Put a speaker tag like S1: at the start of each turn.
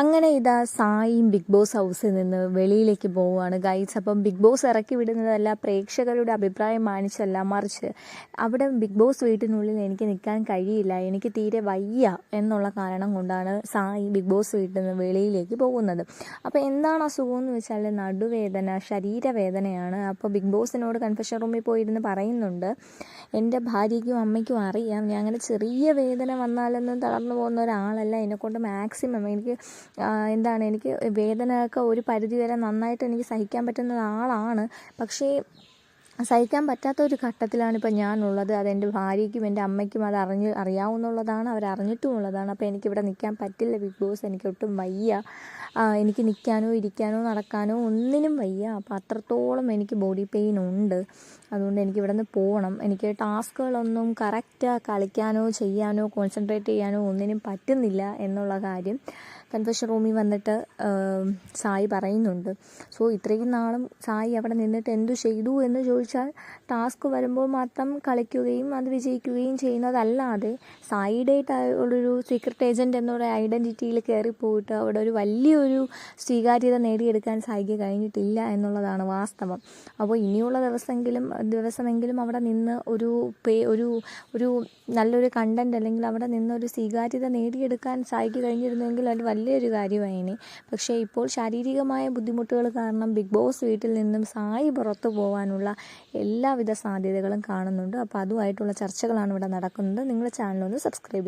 S1: അങ്ങനെ ഇതാ സായിയും big boss ഹൗസിൽ നിന്ന് വെളിയിലേക്ക് പോവുകയാണ്. ഗൈസ് അപ്പം ബിഗ് ബോസ് ഇറക്കി വിടുന്നതല്ല പ്രേക്ഷകരുടെ അഭിപ്രായം മാനിച്ചല്ല മറിച്ച് അവിടെ ബിഗ് ബോസ് വീട്ടിനുള്ളിൽ എനിക്ക് നിൽക്കാൻ കഴിയില്ല എനിക്ക് തീരെ വയ്യ എന്നുള്ള കാരണം കൊണ്ടാണ് സായി ബിഗ് ബോസ് വീട്ടിൽ നിന്ന് വെളിയിലേക്ക് പോകുന്നത്. അപ്പോൾ എന്താണ് അസുഖം എന്ന് വെച്ചാൽ നടുവേദന ശരീരവേദനയാണ്. അപ്പോൾ ബിഗ് ബോസിനോട് കൺഫെഷൻ റൂമിൽ പോയിരുന്ന് പറയുന്നുണ്ട് എന്റെ ഭാര്യയ്ക്കും അമ്മയ്ക്കും അറിയാം ഞാൻ അങ്ങനെ ചെറിയ വേദന വന്നാലൊന്നും തളർന്നു പോകുന്ന ഒരാളല്ല എന്നെക്കൊണ്ട് മാക്സിമം എനിക്ക് എന്താണ് എനിക്ക് വേദനയൊക്കെ ഒരു പരിധി വരെ നന്നായിട്ട് എനിക്ക് സഹിക്കാൻ പറ്റുന്ന ആളാണ് പക്ഷേ സഹിക്കാൻ പറ്റാത്ത ഒരു ഘട്ടത്തിലാണ് ഇപ്പം ഞാനുള്ളത്. അതെന്റെ ഭാര്യയ്ക്കും എന്റെ അമ്മയ്ക്കും അത് അറിഞ്ഞ് അറിയാവുന്നുള്ളതാണ്. അവരറിഞ്ഞിട്ടുമുള്ളതാണ്. അപ്പോൾ എനിക്കിവിടെ നിൽക്കാൻ പറ്റില്ല ബിഗ് ബോസ്. എനിക്ക് ഒട്ടും വയ്യ എനിക്ക് നിൽക്കാനോ ഇരിക്കാനോ നടക്കാനോ ഒന്നിനും വയ്യ. അപ്പോൾ അത്രത്തോളം എനിക്ക് ബോഡി പെയിൻ ഉണ്ട്. അതുകൊണ്ട് എനിക്ക് ഇവിടെ നിന്ന് പോകണം. എനിക്ക് ടാസ്കുകളൊന്നും കറക്റ്റ് കളിക്കാനോ ചെയ്യാനോ കോൺസെൻട്രേറ്റ് ചെയ്യാനോ ഒന്നിനും പറ്റുന്നില്ല എന്നുള്ള കാര്യം കൺഫെഷൻ റൂമിൽ വന്നിട്ട് സായി പറയുന്നുണ്ട്. സോ ഇത്രയും നാളും സായി അവിടെ നിന്നിട്ട് എന്തു ചെയ്തു എന്ന് ചോദിച്ചാൽ ടാസ്ക് വരുമ്പോൾ മാത്രം കളിക്കുകയും അത് വിജയിക്കുകയും ചെയ്യുന്നതല്ലാതെ സൈഡായിട്ടുള്ളൊരു സീക്രട്ട് ഏജന്റ് എന്നുള്ള ഐഡന്റിറ്റിയിൽ കയറിപ്പോയിട്ട് അവിടെ ഒരു വലിയൊരു സ്വീകാര്യത നേടിയെടുക്കാൻ സായിക്ക് കഴിഞ്ഞിട്ടില്ല എന്നുള്ളതാണ് വാസ്തവം. അപ്പോൾ ഇനിയുള്ള ദിവസമെങ്കിലും ദിവസമെങ്കിലും അവിടെ നിന്ന് ഒരു പേ ഒരു ഒരു നല്ലൊരു കണ്ടന്റ് അല്ലെങ്കിൽ അവിടെ നിന്ന് ഒരു സ്വീകാര്യത നേടിയെടുക്കാൻ സായിക്ക് കഴിഞ്ഞിരുന്നെങ്കിൽ അത് വലിയൊരു കാര്യമായിനി. പക്ഷേ ഇപ്പോൾ ശാരീരികമായ ബുദ്ധിമുട്ടുകൾ കാരണം ബിഗ് ബോസ് വീട്ടിൽ നിന്നും സായി പുറത്തു പോകാനുള്ള എല്ലാവിധ സാധ്യതകളും കാണുന്നുണ്ട്. അപ്പോൾ അതുമായിട്ടുള്ള ചർച്ചകളാണ് ഇവിടെ നടക്കുന്നത്. നിങ്ങൾ ചാനലൊന്ന് സബ്സ്ക്രൈബ്